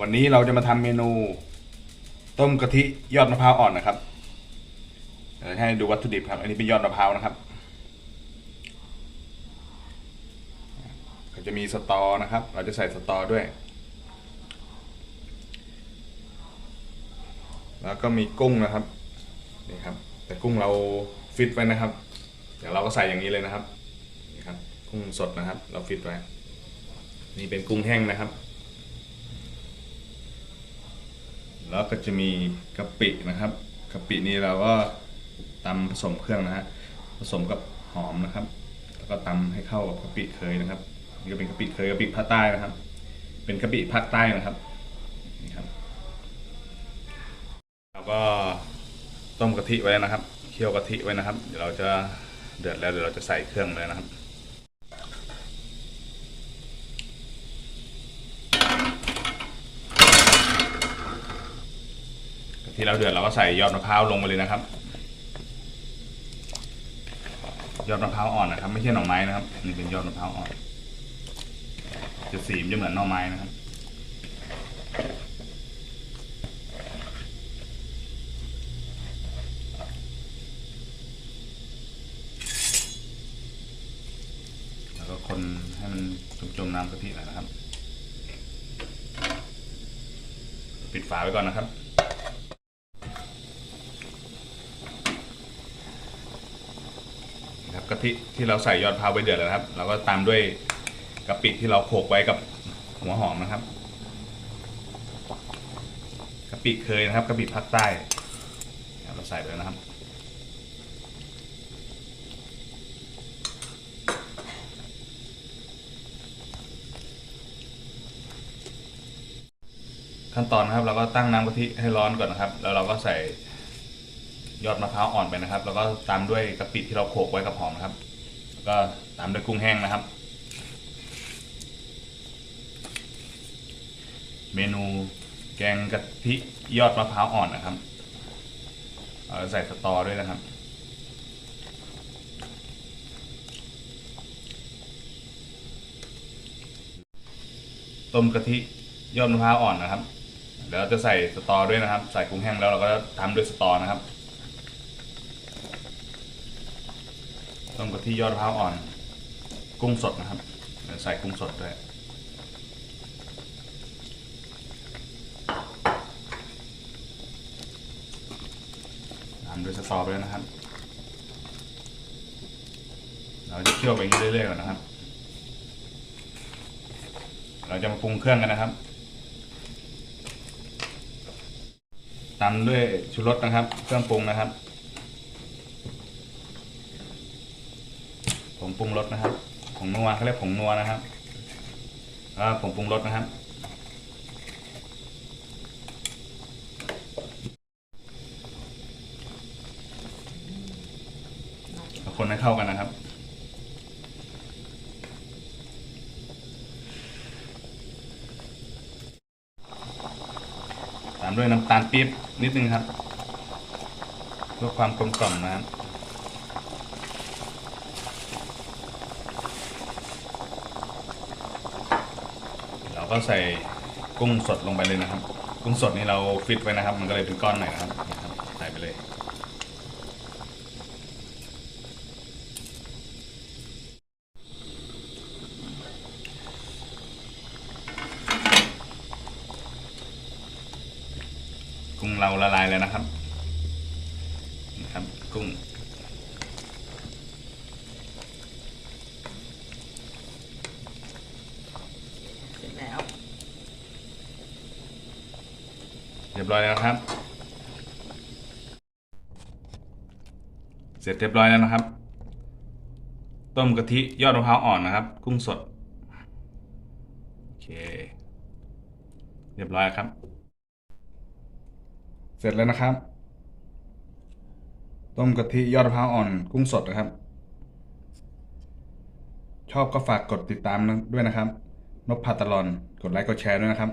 วันี้เราจะมาทำเมนู ต้มกะทิยอดมะพร้าวอ่อนนะครับเดี๋ยวให้ดูวัตถุดิบครับ อันนี้เป็นยอดมะพร้าวนะครับก็จะมีสตอนะครับ เราจะใส่สตอด้วย แล้วก็มีกุ้งนะครับนี่ครับ แต่กุ้งเราฟิตไว้นะครับ เดี๋ยวเราก็ใส่อย่างนี้เลยนะครับนี่ครับ กุ้งสดนะครับ เราฟิตไว้ นี่เป็นกุ้งแห้งนะครับ แล้วก็จะมีกะปินะครับกะปินี่เราก็ตำผสมเครื่องนะฮะผสมกับหอมนะครับ แล้วก็ตำให้เข้ากับกะปิเคยนะครับนี่ก็เป็นกะปิเคยกะปิภาคใต้นะครับ เป็นกะปิภาคใต้นะครับนี่ครับเราก็ต้มกะทิไว้นะครับ เคี่ยวกะทิไว้นะครับ เดี๋ยวเราจะเดือดแล้วเดี๋ยวเราจะใส่เครื่องเลยนะครับ ที่เราเดือดเราก็ใส่ยอดมะพร้าวลงไปเลยนะครับ ยอดมะพร้าวอ่อนนะครับ ไม่ใช่หน่อไม้นะครับนี่เป็นยอดมะพร้าวอ่อน จะสีมจะเหมือนหน่อไม้นะครับแล้วก็คนให้มันจมๆน้ำกะทิหน่อยนะครับ ปิดฝาไว้ก่อนนะครับ นะ ครับกะทิที่เราใส่ยอดพร้าวไว้เดือดแล้วครับ เราก็ตามด้วยกะปิที่เราโขกไว้กับหัวหอมนะครับกะปิเคยนะครับกะปิภาคใต้เราใส่ไปแล้วนะครับ ขั้นตอนนะครับ เราก็ตั้งน้ำกะทิให้ร้อนก่อนนะครับ แล้วเราก็ใส่ ยอดมะพร้าวอ่อนไปนะครับ แล้วก็ตามด้วยกะปิที่เราโขลกไว้กับหอมนะครับ แล้วก็ตามด้วยกุ้งแห้งนะครับ เมนูแกงกะทิยอดมะพร้าวอ่อนนะครับเอาใส่สตอด้วยนะครับต้มกะทิยอดมะพร้าวอ่อนนะครับเดี๋ยวเราจะใส่สตอด้วยนะครับ ใส่กุ้งแห้งแล้วเราก็ตามด้วยสตอนะครับ ต้มกะทิยอดมะพร้าวอ่อน กุ้งสดนะครับเดี๋ยวใส่กุ้งสดด้วยตามด้วยสตอด้วยนะครับ เราจะเคี่ยวไปเรื่อยๆก่อนนะครับ เราจะมาปรุงเครื่องกันนะครับตามด้วยชูรสนะครับ เครื่องปรุงนะครับ ผ งปรุงรสนะครับผงนัวเขาเรียกผงนัวนะครับแล้วผงปรุงรสนะครับ คนให้เข้ากันนะครับตามด้วยน้ำตาลปี๊บนิดนึงครับเพื่อความกลมกล่อมนะครับ ก็ใส่กุ้งสดลงไปเลยนะครับ กุ้งสดนี่เราฟิตไว้นะครับ มันก็เลยเป็นก้อนหน่อยนะครับนี่ครับใส่ไปเลย กุ้งเราละลายแล้วนะครับนะครับ กุ้ง เสร็จแล้ว เรียบร้อยแล้วครับ เสร็จเรียบร้อยแล้วนะครับ ต้มกะทิยอดมะพร้าวอ่อนนะครับ กุ้งสด โอเค เรียบร้อยครับ เสร็จแล้วนะครับ ต้มกะทิยอดมะพร้าวอ่อน กุ้งสดนะครับ ชอบก็ฝากกดติดตามด้วยนะครับนพพาตลอน กดไลค์กดแชร์ด้วยนะครับ